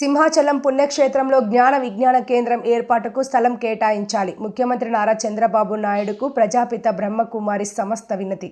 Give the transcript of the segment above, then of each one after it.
సింహాచలం పుణ్యక్షేత్రంలో జ్ఞాన విజ్ఞాన కేంద్రం ఏర్పాటుకు స్థలం కేటాయించాలి. ముఖ్యమంత్రి నారా చంద్రబాబు నాయుడుకు ప్రజాపిత బ్రహ్మకుమారి సమస్త వినతి.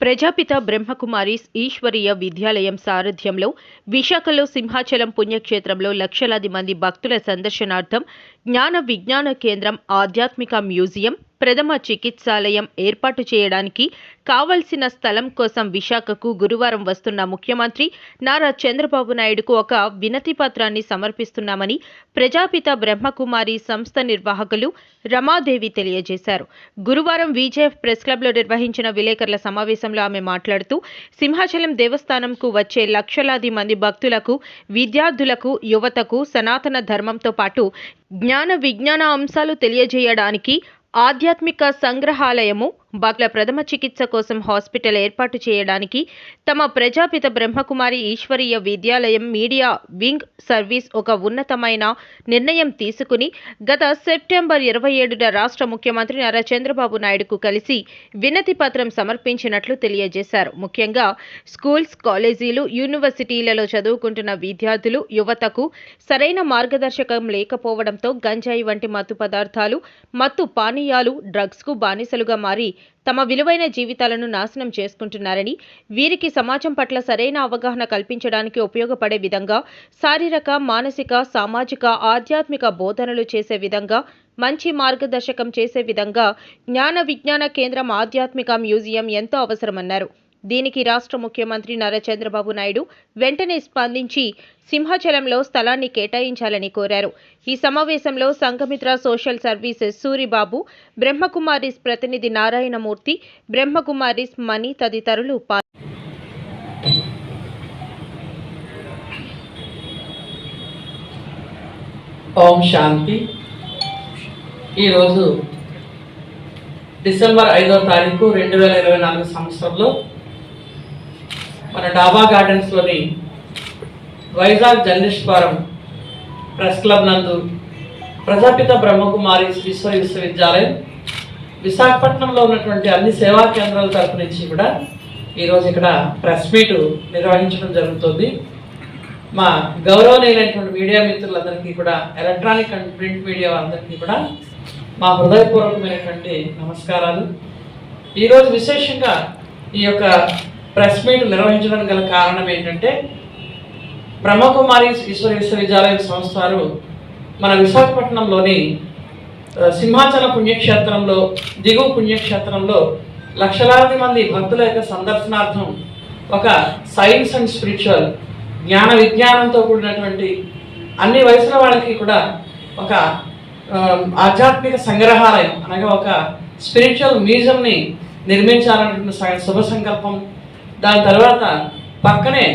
ప్రజాపిత బ్రహ్మకుమారి ఈశ్వరీయ విద్యాలయం సారథ్యంలో విశాఖలో సింహాచలం పుణ్యక్షేత్రంలో లక్షలాది మంది భక్తుల సందర్శనార్థం జ్ఞాన విజ్ఞాన కేంద్రం ఆధ్యాత్మిక మ్యూజియం ప్రథమ చికిత్సాలయం ఏర్పాటు చేయడానికి కావలసిన స్థలం కోసం విశాఖకు గురువారం వస్తున్న ముఖ్యమంత్రి నారా చంద్రబాబు నాయుడుకు ఒక వినతి పత్రాన్ని సమర్పిస్తున్నామని ప్రజాపిత బ్రహ్మకుమారి సంస్థ నిర్వాహకులు రమాదేవి తెలియజేశారు. గురువారం విజేఎఫ్ ప్రెస్ క్లబ్లో నిర్వహించిన విలేకరుల సమావేశంలో ఆమె మాట్లాడుతూ సింహాచలం దేవస్థానంకు వచ్చే లక్షలాది మంది భక్తులకు విద్యార్థులకు యువతకు సనాతన ధర్మంతో పాటు జ్ఞాన విజ్ఞాన అంశాలు తెలియజేయడానికి ఆధ్యాత్మిక సంగ్రహాలయము బాగ్లా ప్రథమ చికిత్స కోసం హాస్పిటల్ ఏర్పాటు చేయడానికి తమ ప్రజాపిత బ్రహ్మకుమారి ఈశ్వరీయ విద్యాలయం మీడియా వింగ్ సర్వీస్ ఒక ఉన్నతమైన నిర్ణయం తీసుకుని గత సెప్టెంబర్ ఇరవై ఏడున రాష్ట్ర ముఖ్యమంత్రి నారా చంద్రబాబు నాయుడుకు కలిసి వినతి పత్రం సమర్పించినట్లు తెలియజేశారు. ముఖ్యంగా స్కూల్స్ కాలేజీలు యూనివర్సిటీలలో చదువుకుంటున్న విద్యార్థులు యువతకు సరైన మార్గదర్శకం లేకపోవడంతో గంజాయి వంటి మత్తు పదార్థాలు మత్తు పానీయాలు డ్రగ్స్కు బానిసలుగా మారి తమ విలువైన జీవితాలను నాశనం చేసుకుంటున్నారని వీరికి సమాజం పట్ల సరైన అవగాహన కల్పించడానికి ఉపయోగపడే విధంగా శారీరక మానసిక సామాజిక ఆధ్యాత్మిక బోధనలు చేసే విధంగా మంచి మార్గదర్శకం చేసే విధంగా జ్ఞాన విజ్ఞాన కేంద్రం ఆధ్యాత్మిక మ్యూజియం ఎంతో అవసరమన్నారు. దీనికి రాష్ట్ర ముఖ్యమంత్రి నారా చంద్రబాబు నాయుడు వెంటనే స్పందించి సింహాచలంలో స్థలాన్ని కేటాయించాలని కోరారు. ఈ సమావేశంలో సంఘమిత్ర సోషల్ సర్వీసెస్ సూరిబాబు బ్రహ్మకుమారిస్ ప్రతినిధి నారాయణమూర్తి బ్రహ్మకుమారిస్ మణి తదితరులు ఓం శాంతి. ఈరోజు డిసెంబర్ ఐదో తారీఖు రెండు వేల ఇరవై నాలుగు సంవత్సరంలో మన డాబా గార్డెన్స్లోని వైజాగ్ జర్నలిస్ట్ ప్రెస్ క్లబ్ నందు ప్రజాపిత బ్రహ్మకుమారి విశ్వ విశ్వవిద్యాలయం విశాఖపట్నంలో ఉన్నటువంటి అన్ని సేవా కేంద్రాల తరపు నుంచి కూడా ఈరోజు ఇక్కడ ప్రెస్ మీటు నిర్వహించడం జరుగుతుంది. మా గౌరవనీయులైనటువంటి మీడియా మిత్రులందరికీ కూడా ఎలక్ట్రానిక్ అండ్ ప్రింట్ మీడియా అందరికీ కూడా మా హృదయపూర్వకమైనటువంటి నమస్కారాలు. ఈరోజు విశేషంగా ఈ యొక్క ప్రెస్ మీట్ నిర్వహించడం గల కారణం ఏంటంటే బ్రహ్మకుమారి ఈశ్వర విశ్వవిద్యాలయం సంస్థ వారు మన విశాఖపట్నంలోని సింహాచల పుణ్యక్షేత్రంలో దిగువ పుణ్యక్షేత్రంలో లక్షలాది మంది భక్తుల యొక్క సందర్శనార్థం ఒక సైన్స్ అండ్ స్పిరిచువల్ జ్ఞాన విజ్ఞానంతో కూడినటువంటి అన్ని వయసుల వాళ్ళకి కూడా ఒక ఆధ్యాత్మిక సంగ్రహాలయం అనగా ఒక స్పిరిచువల్ మ్యూజియంని నిర్మించాలన్నటువంటి శుభ సంకల్పం దాని తర్వాత పక్కనే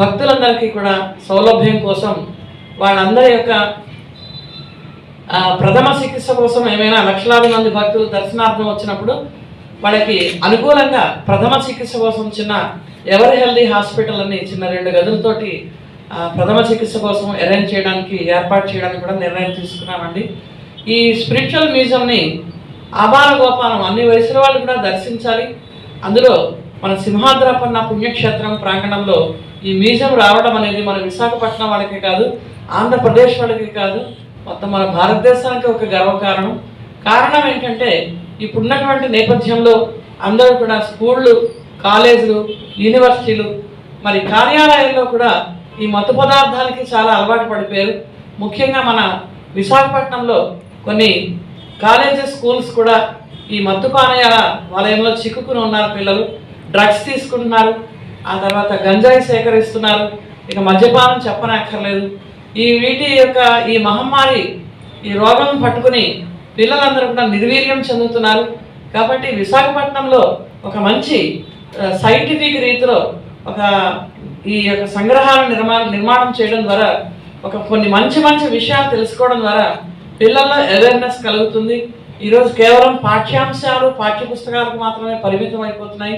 భక్తులందరికీ కూడా సౌలభ్యం కోసం వాళ్ళందరి యొక్క ప్రథమ చికిత్స కోసం ఏమైనా లక్షలాది మంది భక్తులు దర్శనార్థం వచ్చినప్పుడు వాళ్ళకి అనుకూలంగా ప్రథమ చికిత్స కోసం చిన్న ఎవరి హెల్దీ హాస్పిటల్ అని చిన్న రెండు గదులతోటి ప్రథమ చికిత్స కోసం అరేంజ్ చేయడానికి ఏర్పాటు చేయడానికి కూడా నిర్ణయం తీసుకున్నామండి. ఈ స్పిరిచువల్ మ్యూజియంని ఆబాల గోపాలం అన్ని వయసుల వాళ్ళు కూడా దర్శించాలి. అందులో మన సింహాద్రాపన్న పుణ్యక్షేత్రం ప్రాంగణంలో ఈ మ్యూజియం రావడం అనేది మన విశాఖపట్నం వాళ్ళకి కాదు ఆంధ్రప్రదేశ్ వాళ్ళకి కాదు మొత్తం మన భారతదేశానికి ఒక గర్వకారణం. కారణం ఏంటంటే ఇప్పుడున్నటువంటి నేపథ్యంలో అందరూ కూడా స్కూళ్ళు కాలేజీలు యూనివర్సిటీలు మరి కార్యాలయాల్లో కూడా ఈ మత్తు పదార్థాలకి చాలా అలవాటు పడిపోయారు. ముఖ్యంగా మన విశాఖపట్నంలో కొన్ని కాలేజెస్ స్కూల్స్ కూడా ఈ మత్తు పానీయాల వలయంలో చిక్కుకుని ఉన్నారు పిల్లలు. డ్రగ్స్ తీసుకుంటున్నారు ఆ తర్వాత గంజాయి సేకరిస్తున్నారు. ఇక మద్యపానం చెప్పనక్కర్లేదు. ఈ వీటి యొక్క ఈ మహమ్మారి ఈ రోగం పట్టుకుని పిల్లలందరూ కూడా నిర్వీర్యం చెందుతున్నారు. కాబట్టి విశాఖపట్నంలో ఒక మంచి సైంటిఫిక్ రీతిలో ఒక ఈ యొక్క సంగ్రహాల నిర్మాణ నిర్మాణం చేయడం ద్వారా ఒక కొన్ని మంచి మంచి విషయాలు తెలుసుకోవడం ద్వారా పిల్లల్లో అవేర్నెస్ కలుగుతుంది. ఈరోజు కేవలం పాఠ్యాంశాలు పాఠ్య పుస్తకాలకు మాత్రమే పరిమితం అయిపోతున్నాయి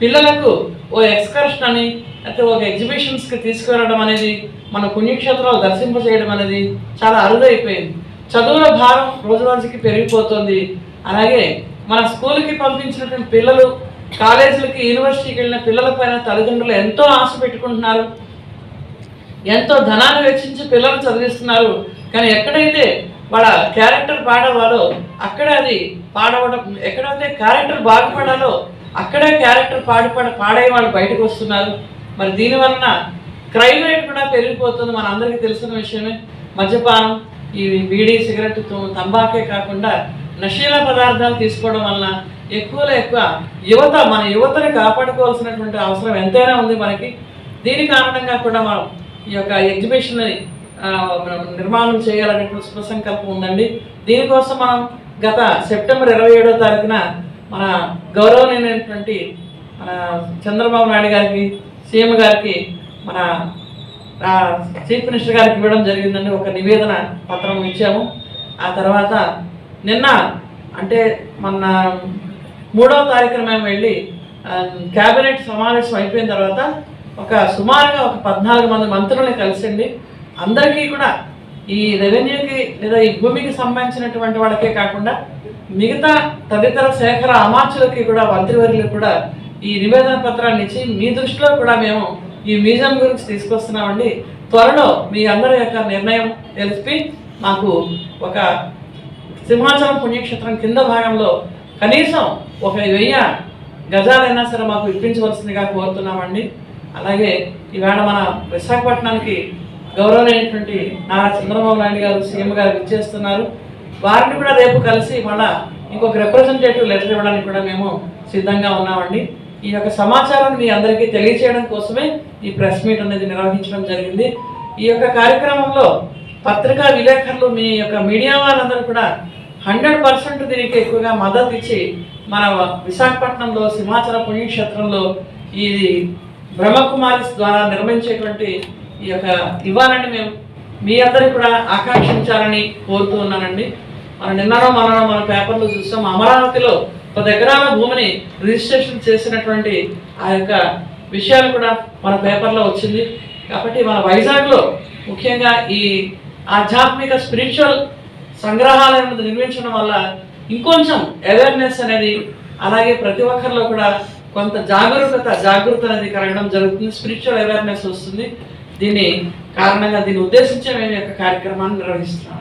పిల్లలకు ఓ ఎక్స్కర్షన్ అని లేకపోతే ఒక ఎగ్జిబిషన్స్కి తీసుకువెళ్ళడం అనేది మన పుణ్యక్షేత్రాలు దర్శింపజేయడం అనేది చాలా అరుదైపోయింది. చదువుల భారం రోజు రోజుకి పెరిగిపోతుంది. అలాగే మన స్కూల్కి పంపించినటువంటి పిల్లలు కాలేజీలకి యూనివర్సిటీకి వెళ్ళిన పిల్లల పైన తల్లిదండ్రులు ఎంతో ఆశ పెట్టుకుంటున్నారు. ఎంతో ధనాన్ని వెచ్చించి పిల్లలు చదివిస్తున్నారు. కానీ ఎక్కడైతే వాళ్ళ క్యారెక్టర్ పాడవాలో అక్కడ అది పాడవడం ఎక్కడైతే క్యారెక్టర్ బాగుపడాలో అక్కడే క్యారెక్టర్ పాడిపడ పాడే వాళ్ళు బయటకు వస్తున్నారు. మరి దీని వలన క్రైమ్ రేట్ కూడా పెరిగిపోతుంది. మన అందరికీ తెలిసిన విషయమే. మద్యపానం ఈ బీడీ సిగరెట్ తంబాకే కాకుండా నశీల పదార్థాలు తీసుకోవడం వలన ఎక్కువలో ఎక్కువ యువత మన యువతని కాపాడుకోవాల్సినటువంటి అవసరం ఎంతైనా ఉంది మనకి. దీని కారణంగా కూడా మనం ఈ యొక్క ఎగ్జిబిషన్ నిర్మాణం చేయాలనేటువంటి శుభ సంకల్పం ఉందండి. దీనికోసం మనం గత సెప్టెంబర్ ఇరవై ఏడో తారీఖున మన గౌరవనీయమైనటువంటి మన చంద్రబాబు నాయుడు గారికి సీఎం గారికి మన చీఫ్ మినిస్టర్ గారికి ఇవ్వడం జరిగిందని ఒక నివేదన పత్రం ఇచ్చాము. ఆ తర్వాత నిన్న అంటే మొన్న మూడవ తారీఖున మేము వెళ్ళి క్యాబినెట్ సమావేశం అయిపోయిన తర్వాత ఒక సుమారుగా ఒక పద్నాలుగు మంది మంత్రుల్ని కలిసిండి అందరికీ కూడా ఈ రెవెన్యూకి లేదా ఈ భూమికి సంబంధించినటువంటి వాళ్ళకే కాకుండా మిగతా తదితర శేఖర అమాత్యులకి కూడా మంత్రివర్యులకు కూడా ఈ నివేదన పత్రాన్ని ఇచ్చి మీ దృష్టిలో కూడా మేము ఈ మ్యూజియం గురించి తీసుకొస్తున్నామండి. త్వరలో మీ అందరి యొక్క నిర్ణయం తెలిపి మాకు ఒక సింహాచలం పుణ్యక్షేత్రం కింద భాగంలో కనీసం ఒక వెయ్యి గజాలైనా సరే మాకు ఇప్పించవలసిందిగా కోరుతున్నామండి. అలాగే ఈవేళ మన విశాఖపట్నానికి గౌరవమైనటువంటి నారా చంద్రబాబు నాయుడు గారు సీఎం గారు ఇచ్చేస్తున్నారు వారిని కూడా రేపు కలిసి మళ్ళా ఇంకొక రిప్రజెంటేటివ్ లెటర్ ఇవ్వడానికి కూడా మేము సిద్ధంగా ఉన్నామండి. ఈ యొక్క సమాచారాన్ని మీ అందరికీ తెలియచేయడం కోసమే ఈ ప్రెస్ మీట్ అనేది నిర్వహించడం జరిగింది. ఈ యొక్క కార్యక్రమంలో పత్రికా విలేకరులు మీ యొక్క మీడియా వాళ్ళందరూ కూడా హండ్రెడ్ పర్సెంట్ దీనికి ఎక్కువగా మద్దతు ఇచ్చి మన విశాఖపట్నంలో సింహాచల పుణ్యక్షేత్రంలో ఈ బ్రహ్మకుమారి ద్వారా నిర్మించేటువంటి ఈ యొక్క ఇవ్వాలని మేము మీ అందరికి కూడా ఆకాంక్షించాలని కోరుతూ ఉన్నానండి. మనం నిన్ననో మననో మన పేపర్లో చూస్తాం అమరావతిలో ఒక ఎకరాల భూమిని రిజిస్ట్రేషన్ చేసినటువంటి ఆ యొక్క విషయాలు కూడా మన పేపర్లో వచ్చింది. కాబట్టి మన వైజాగ్లో ముఖ్యంగా ఈ ఆధ్యాత్మిక స్పిరిచువల్ సంగ్రహాలను నిర్మించడం వల్ల ఇంకొంచెం అవేర్నెస్ అనేది అలాగే ప్రతి ఒక్కరిలో కూడా కొంత జాగరూకత జాగృత అనేది కలగడం జరుగుతుంది. స్పిరిచువల్ అవేర్నెస్ వస్తుంది. దీని కారణంగా దీన్ని ఉద్దేశించిన మేము యొక్క కార్యక్రమాన్ని నిర్వహిస్తున్నాం